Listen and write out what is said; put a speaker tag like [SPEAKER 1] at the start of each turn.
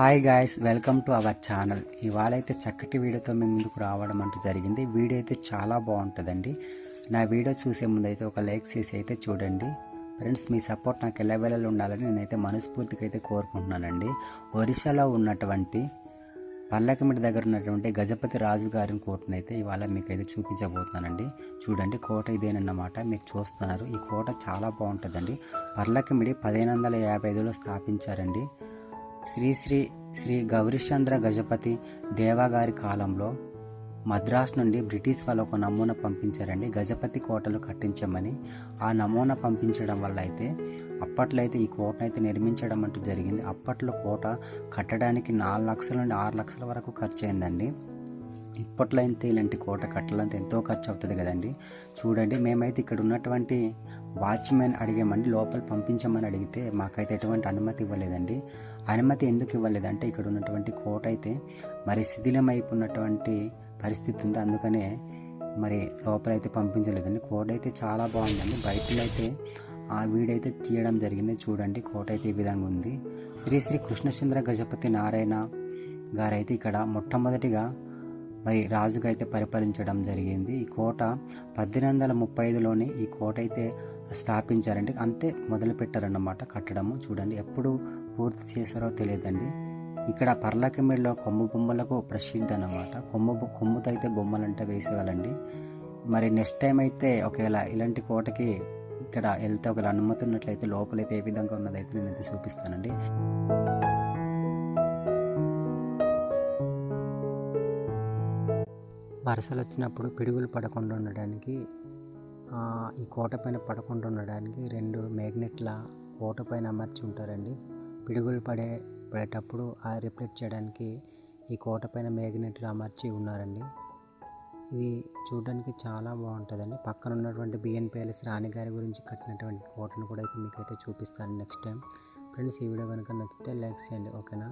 [SPEAKER 1] Hi guys welcome to our channel. ఇవాళ అయితే చక్కటి వీడియోతో మేము ముందుకు రావడం అంటూ జరిగింది. వీడియో అయితే చాలా బాగుంటుందండి. నా వీడియో చూసే ముందు అయితే ఒక లైక్ చేసి అయితే చూడండి. ఫ్రెండ్స్ మీ సపోర్ట్ నాకు ఎలా వెళ్ళాలి ఉండాలని నేనైతే మనస్ఫూర్తిగా అయితే కోరుకుంటున్నానండి. ఒరిస్సాలో ఉన్నటువంటి పల్లకమిటి దగ్గర ఉన్నటువంటి గజపతి రాజు గారి కోటను అయితే ఇవాళ మీకు అయితే చూపించబోతున్నానండి. చూడండి కోట ఇదేనన్నమాట. మీరు చూస్తున్నారు. ఈ కోట చాలా బాగుంటుందండి. పర్లకమిడి పదిహేను వందల యాభై ఐదులో స్థాపించారండి. శ్రీ శ్రీ శ్రీ గౌరీచంద్ర గజపతి దేవాగారి కాలంలో మద్రాస్ నుండి బ్రిటిష్ వాళ్ళు ఒక నమూనా పంపించారండి. గజపతి కోటలు కట్టించమని ఆ నమూనా పంపించడం వల్ల అయితే అప్పట్లో అయితే ఈ కోటను అయితే నిర్మించడం అంటూ జరిగింది. అప్పట్లో కోట కట్టడానికి నాలుగు లక్షల నుండి ఆరు లక్షల వరకు ఖర్చు అయిందండి. ఇప్పట్లో అయితే ఇలాంటి కోట కట్టాలంటే ఎంతో ఖర్చు అవుతుంది కదండి. చూడండి మేమైతే ఇక్కడ ఉన్నటువంటి వాచ్మెన్ అడిగామండి లోపల పంపించమని అడిగితే మాకైతే ఎటువంటి అనుమతి ఇవ్వలేదండి. అనుమతి ఎందుకు ఇవ్వలేదంటే ఇక్కడ ఉన్నటువంటి కోట అయితే మరి శిథిలమైపోయినటువంటి పరిస్థితి ఉంది. అందుకనే మరి లోపలైతే పంపించలేదండి. కోట అయితే చాలా బాగుందండి. బయటలో అయితే ఆ వీడైతే తీయడం జరిగింది. చూడండి కోట అయితే ఈ విధంగా ఉంది. శ్రీ శ్రీ కృష్ణచంద్ర గజపతి నారాయణ గారైతే ఇక్కడ మొట్టమొదటిగా మరి రాజుగా అయితే పరిపాలించడం జరిగింది. ఈ కోట పద్దెనిమిది వందల ముప్పై ఐదులోనే ఈ కోట అయితే స్థాపించారంటే అంతే మొదలు పెట్టారన్నమాట కట్టడము. చూడండి ఎప్పుడు పూర్తి చేశారో తెలియదండి. ఇక్కడ పర్లకిమిడిలో కొమ్ము బొమ్మలకు ప్రసిద్ధి అన్నమాట. కొమ్ము బొ- కొమ్ముతో అయితే బొమ్మలంటే వేసేవాళ్ళండి. మరి నెక్స్ట్ టైం అయితే ఒకవేళ ఇలాంటి కోటకి ఇక్కడ వెళ్తే ఒకవేళ అనుమతి ఉన్నట్లయితే లోపలైతే ఏ విధంగా ఉన్నదైతే నేనైతే చూపిస్తానండి. వరసలు వచ్చినప్పుడు పిడుగులు పడకుండా ఉండడానికి ఈ కోట పైన పడకుండా ఉండడానికి రెండు మ్యాగ్నెట్ల కోట పైన అమర్చి ఉంటారండి. పిడుగులు పడే పడేటప్పుడు ఆ రిఫ్లెక్ట్ చేయడానికి ఈ కోట పైన మ్యాగ్నెట్లు అమర్చి ఉన్నారండి. ఇది చూడడానికి చాలా బాగుంటుందండి. పక్కన ఉన్నటువంటి బిఎన్ ప్యాలెస్ రాణిగారి గురించి కట్టినటువంటి కోటను కూడా అయితే మీకైతే చూపిస్తాను నెక్స్ట్ టైం. ఫ్రెండ్స్ ఈ వీడియో కనుక నచ్చితే లైక్ చేయండి ఓకేనా?